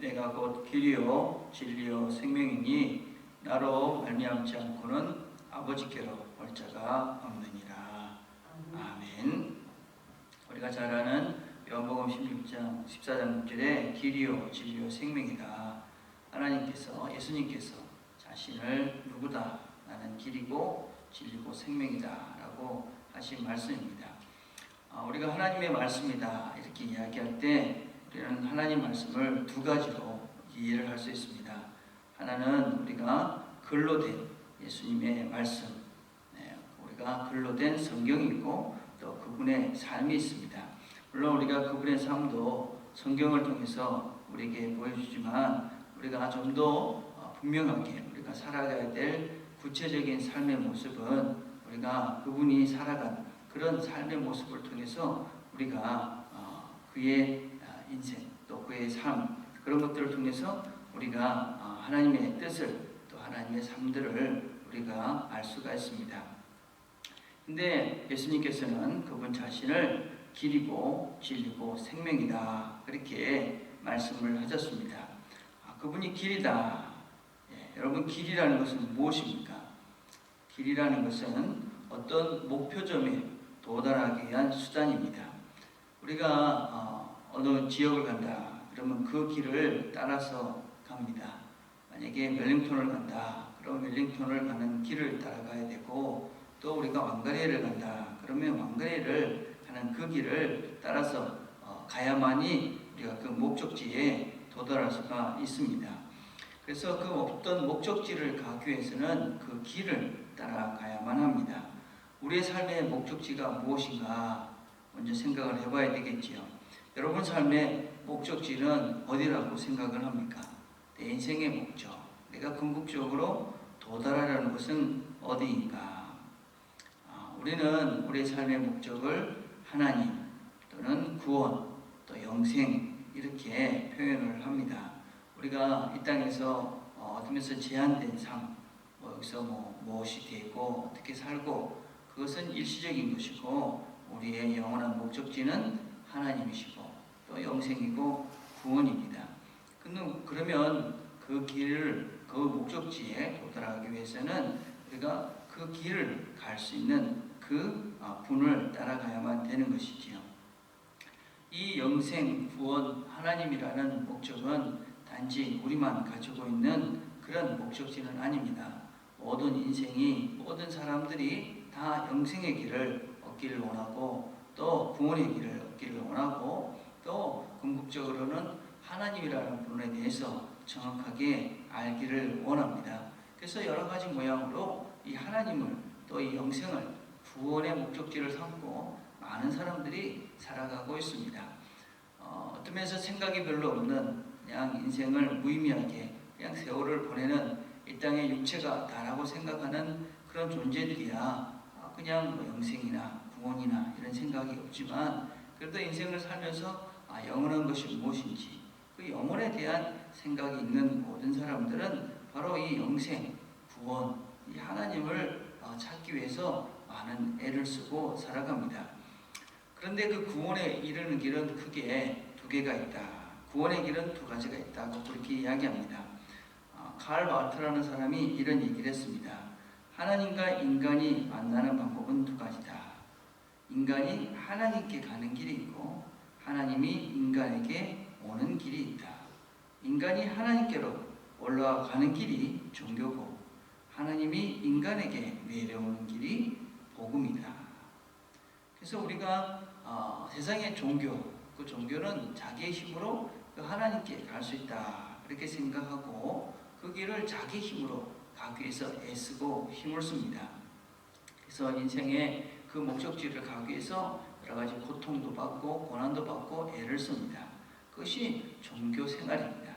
내가 곧 길이요 진리요 생명이니 나로 말미암지 않고는 아버지께로 올 자가 없느니라. 아멘. 우리가 잘 아는 요한복음 16장 14장 6절에 길이요 진리요 생명이다. 하나님께서 예수님께서 자신을 누구다 나는 길이고 진리고 생명이다라고 하신 말씀입니다. 아, 우리가 하나님의 말씀이다 이렇게 이야기할 때 우리는 하나님 말씀을 두 가지로 이해를 할 수 있습니다. 하나는 우리가 글로 된 예수님의 말씀, 네, 우리가 글로 된 성경이 있고 또 그분의 삶이 있습니다. 물론 우리가 그분의 삶도 성경을 통해서 우리에게 보여주지만 우리가 좀 더 분명하게 우리가 살아가야 될 구체적인 삶의 모습은 우리가 그분이 살아간 그런 삶의 모습을 통해서 우리가 어, 그의 아, 인생 또 그의 삶 그런 것들을 통해서 우리가 어, 하나님의 뜻을 또 하나님의 삶들을 우리가 알 수가 있습니다. 근데 예수님께서는 그분 자신을 길이고 진리고 생명이다 그렇게 말씀을 하셨습니다. 아, 그분이 길이다. 예, 여러분 길이라는 것은 무엇입니까? 길이라는 것은 어떤 목표점에 도달하기 위한 수단입니다. 우리가 어, 어느 지역을 간다 그러면 그 길을 따라서 갑니다. 만약에 웰링턴을 간다 그럼 웰링턴을 가는 길을 따라가야 되고 또 우리가 왕가리를 간다 그러면 왕가리를 가는 그 길을 따라서 어, 가야만이 우리가 그 목적지에 도달할 수가 있습니다. 그래서 그 어떤 목적지를 가기 위해서는 그 길을 따라가야만 합니다. 우리의 삶의 목적지가 무엇인가 먼저 생각을 해봐야 되겠지요. 여러분 삶의 목적지는 어디라고 생각을 합니까? 내 인생의 목적. 내가 궁극적으로 도달하려는 것은 어디인가? 아, 우리는 우리의 삶의 목적을 하나님 또는 구원 또 영생 이렇게 표현을 합니다. 우리가 이 땅에서 어, 얻으면서 제한된 삶, 뭐 여기서 뭐 무엇이 되고 어떻게 살고 그것은 일시적인 것이고 우리의 영원한 목적지는 하나님이시고 또 영생이고 구원입니다. 그러면 그 길을 그 목적지에 도달하기 위해서는 우리가 그 길을 갈 수 있는 그 어, 분을 따라가야만 되는 것이지요. 이 영생, 구원, 하나님이라는 목적은 단지 우리만 가지고 있는 그런 목적지는 아닙니다. 모든 인생이 모든 사람들이 다 영생의 길을 얻기를 원하고 또 구원의 길을 얻기를 원하고 또 궁극적으로는 하나님이라는 분에 대해서 정확하게 알기를 원합니다. 그래서 여러 가지 모양으로 이 하나님을 또 이 영생을 구원의 목적지를 삼고 많은 사람들이 살아가고 있습니다. 어, 어떤 면에서 생각이 별로 없는 그냥 인생을 무의미하게 그냥 세월을 보내는 이 땅의 육체가 다라고 생각하는 그런 존재들이야 어, 그냥 뭐 영생이나 구원이나 이런 생각이 없지만 그래도 인생을 살면서 아, 영원한 것이 무엇인지 그 영혼에 대한 생각이 있는 모든 사람들은 바로 이 영생, 구원, 이 하나님을 어, 찾기 위해서 많은 애를 쓰고 살아갑니다. 그런데 그 구원에 이르는 길은 크게 두 개가 있다. 구원의 길은 두 가지가 있다고 그렇게 이야기합니다. 어, 칼 마르트라는 사람이 이런 얘기를 했습니다. 하나님과 인간이 만나는 방법은 두 가지다. 인간이 하나님께 가는 길이 있고 하나님이 인간에게 오는 길이 있다. 인간이 하나님께로 올라가는 길이 종교고 하나님이 인간에게 내려오는 길이 복음이다. 그래서 우리가 어, 세상의 종교, 그 종교는 자기의 힘으로 그 하나님께 갈 수 있다 그렇게 생각하고 그 길을 자기 힘으로 가기 위해서 애쓰고 힘을 씁니다. 그래서 인생의 그 목적지를 가기 위해서 여러 가지 고통도 받고 고난도 받고 애를 씁니다. 그것이 종교 생활입니다.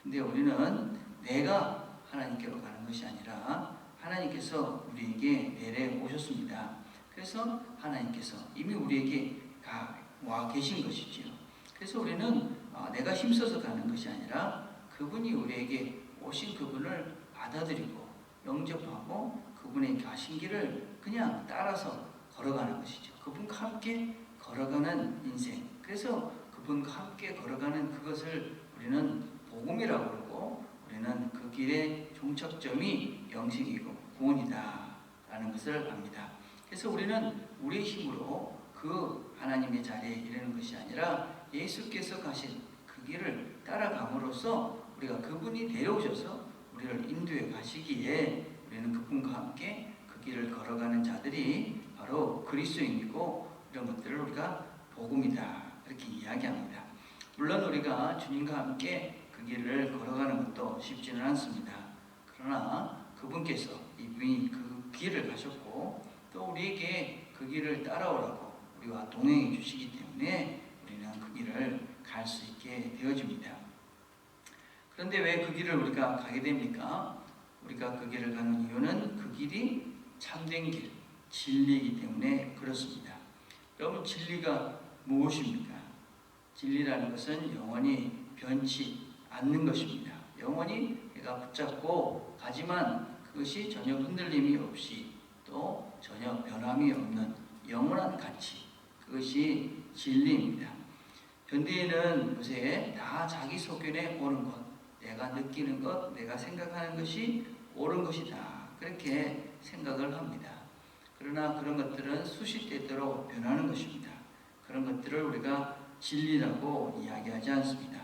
근데 우리는 내가 하나님께로 가는 것이 아니라 하나님께서 우리에게 내려 오셨습니다. 그래서 하나님께서 이미 우리에게 가, 와 계신 것이지요. 그래서 우리는 어, 내가 힘써서 가는 것이 아니라 그분이 우리에게 오신 그분을 받아들이고 영접하고 그분의 가신 길을 그냥 따라서 걸어가는 것이죠. 그분과 함께 걸어가는 인생. 그래서 그분과 함께 걸어가는 그것을 우리는 복음이라고 그러고 우리는 그 길의 종착점이 영생이고 구원이다라는 것을 압니다. 그래서 우리는 우리의 힘으로 그 하나님의 자리에 이르는 것이 아니라 예수께서 가신 그 길을 따라감으로써 우리가 그분이 데려오셔서 우리를 인도해 가시기에 우리는 그분과 함께 그 길을 걸어가는 자들이 바로 그리스도인이고 이런 것들을 우리가 복음이다 이렇게 이야기합니다. 물론 우리가 주님과 함께 그 길을 걸어가는 것도 쉽지는 않습니다. 그러나 그분께서 이분이 그 길을 가셨고 또 우리에게 그 길을 따라오라고 우리와 동행해 주시기 때문에 우리는 그 길을 갈 수 있게 되어집니다. 그런데 왜 그 길을 우리가 가게 됩니까? 우리가 그 길을 가는 이유는 그 길이 참된 길, 진리이기 때문에 그렇습니다. 여러분 진리가 무엇입니까? 진리라는 것은 영원히 변치 않는 것입니다. 영원히 내가 붙잡고 가지만 그것이 전혀 흔들림이 없이 또 전혀 변함이 없는 영원한 가치 그것이 진리입니다. 현대인은 요새 다 자기 소견에 옳은 것, 내가 느끼는 것, 내가 생각하는 것이 옳은 것이다 그렇게 생각을 합니다. 그러나 그런 것들은 수시때때로 변하는 것입니다. 그런 것들을 우리가 진리라고 이야기하지 않습니다.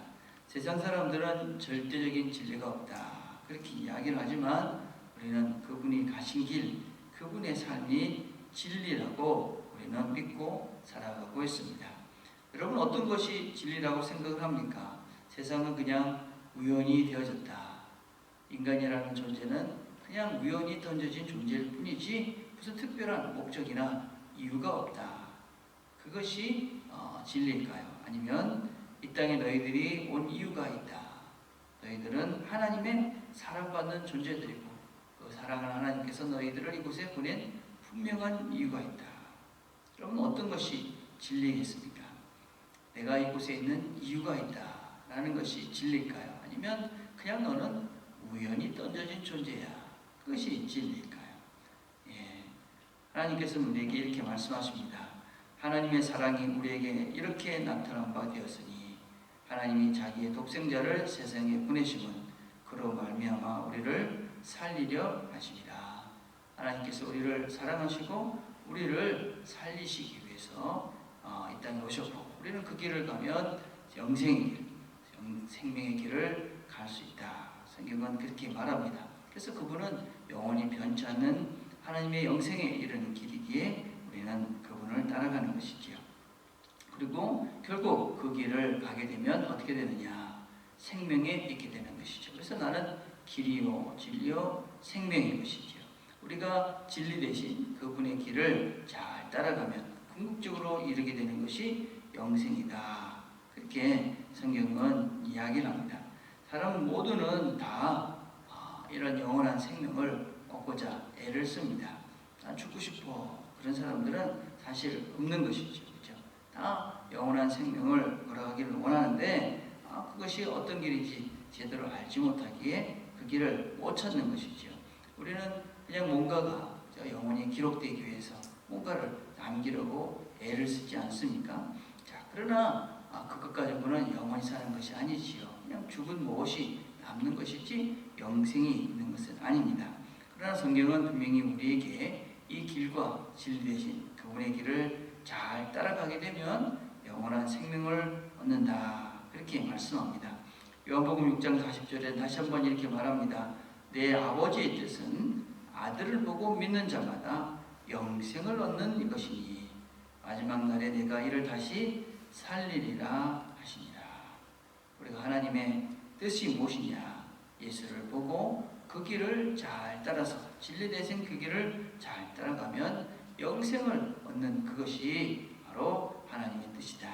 세상 사람들은 절대적인 진리가 없다. 그렇게 이야기를 하지만 우리는 그분이 가신 길, 그분의 삶이 진리라고 우리는 믿고 살아가고 있습니다. 여러분 어떤 것이 진리라고 생각을 합니까? 세상은 그냥 우연히 되어졌다. 인간이라는 존재는 그냥 우연히 던져진 존재일 뿐이지 무슨 특별한 목적이나 이유가 없다. 그것이 어, 진리일까요? 아니면 이 땅에 너희들이 온 이유가 있다. 너희들은 하나님의 사랑받는 존재들이고 그 사랑하는 하나님께서 너희들을 이곳에 보낸 분명한 이유가 있다. 여러분 어떤 것이 진리겠습니까? 내가 이곳에 있는 이유가 있다. 라는 것이 진리일까요? 아니면 그냥 너는 우연히 던져진 존재야. 그것이 진리일까요? 예. 하나님께서 우리에게 이렇게 말씀하십니다. 하나님의 사랑이 우리에게 이렇게 나타난 바 되었으니 하나님이 자기의 독생자를 세상에 보내심은 그로 말미암아 우리를 살리려 하십니다. 하나님께서 우리를 사랑하시고 우리를 살리시기 위해서 어, 이 땅에 오셨고 우리는 그 길을 가면 영생의 길, 생명의 길을 갈 수 있다. 성경은 그렇게 말합니다. 그래서 그분은 영원히 변치 않는 하나님의 영생에 이르는 길이기에 우리는 그분을 따라가는 것이지요. 그리고 결국 그 길을 가게 되면 어떻게 되느냐? 생명에 있게 되는 것이죠. 그래서 나는 길이요, 진리요, 생명인 것이지요. 우리가 진리 대신 그분의 길을 잘 따라가면 궁극적으로 이르게 되는 것이 영생이다. 그렇게 성경은 이야기를 합니다. 사람 모두는 다 아, 이런 영원한 생명을 얻고자 애를 씁니다. 난 죽고 싶어. 그런 사람들은 사실 없는 것이죠. 그렇죠? 다 영원한 생명을 걸어가기를 원하는데 아, 그것이 어떤 길인지 제대로 알지 못하기에 그 길을 못 찾는 것이죠. 우리는 그냥 뭔가가 저 영원히 기록되기 위해서 뭔가를 남기려고 애를 쓰지 않습니까? 자, 그러나 아, 그것 가지고는 영원히 사는 것이 아니지요. 그냥 죽은 무엇이 남는 것이지 영생이 있는 것은 아닙니다. 그러나 성경은 분명히 우리에게 이 길과 진리 대신 그분의 길을 잘 따라가게 되면 영원한 생명을 얻는다. 그렇게 말씀합니다. 요한복음 6장 40절에 다시 한번 이렇게 말합니다. 내 아버지의 뜻은 아들을 보고 믿는 자마다 영생을 얻는 것이니 마지막 날에 내가 이를 다시 살리리라 하시니라. 우리가 하나님의 뜻이 무엇이냐? 예수를 보고 그 길을 잘 따라서 진리 대신 그 길을 잘 따라가면 영생을 얻는 그것이 바로 하나님의 뜻이다.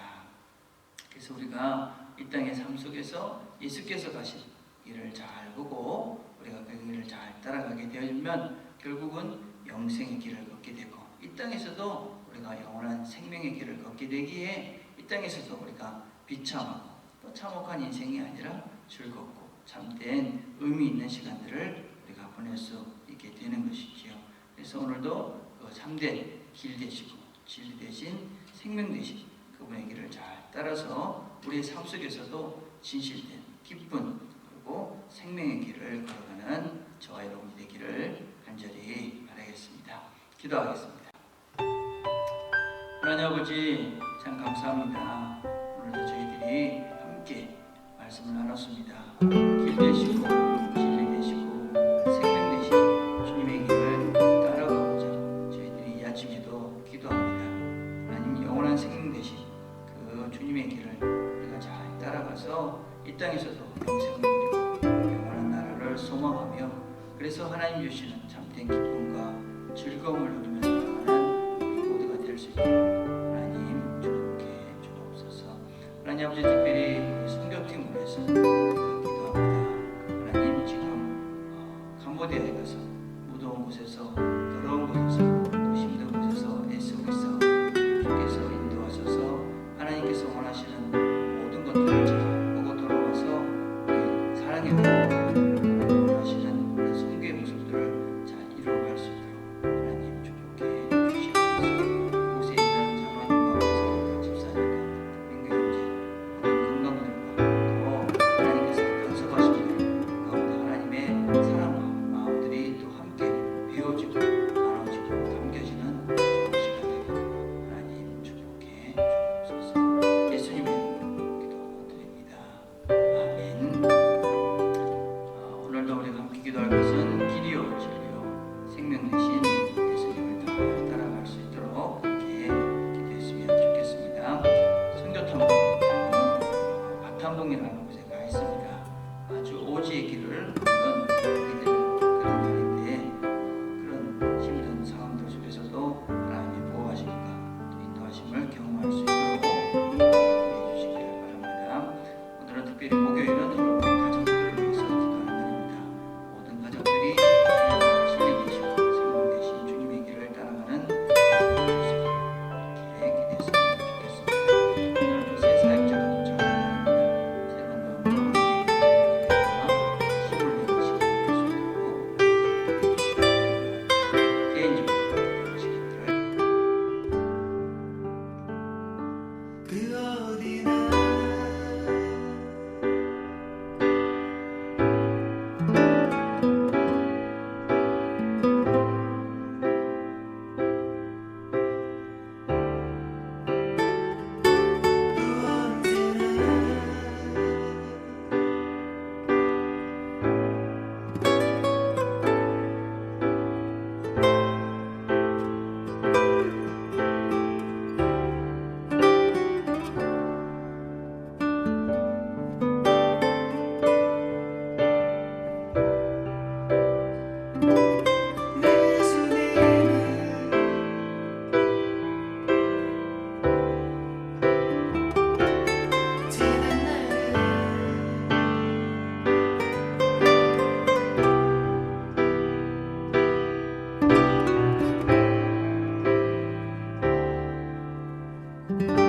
그래서 우리가 이 땅의 삶 속에서 예수께서 가신 길을 잘 보고 우리가 그 길을 잘 따라가게 되면 결국은 영생의 길을 걷게 되고 이 땅에서도 우리가 영원한 생명의 길을 걷게 되기에 이 땅에서도 우리가 비참하고 또 참혹한 인생이 아니라 즐겁고 참된 의미 있는 시간들을 우리가 보낼 수 있게 되는 것이지요. 그래서 오늘도 그 참된 길 되시고 진리 대신 생명 대신 그분의 길을 잘 따라서 우리의 삶 속에서도 진실된 기쁜 그리고 생명의 길을 걸어가는 저와 여러분이 되기를 간절히 바라겠습니다. 기도하겠습니다. 하나님 아버지 참 감사합니다. 오늘도 저희들이 함께 말씀을 나눴습니다. 길 되시고 진리 되시고 생명 되신 주님의 길을 따라가고자 저희들이 이 아침에도 기도합니다. 하나님 영원한 생명 되신 그 주님의 길을 우리가 잘 따라가서 이 땅에서도 영생을 누리고 영원한 나라를 소망하며 그래서 하나님 주시는 참된 기쁨과 즐거움을 누리면서 나가는 우리 모두가 될 수 있도록 하나님 주님께 주옵소서 하나님 아버지 특별히 위해서 기도합니다 하나님 지금 어, 캄보디아에 가서 무더운 곳에서 Bye. 아멘.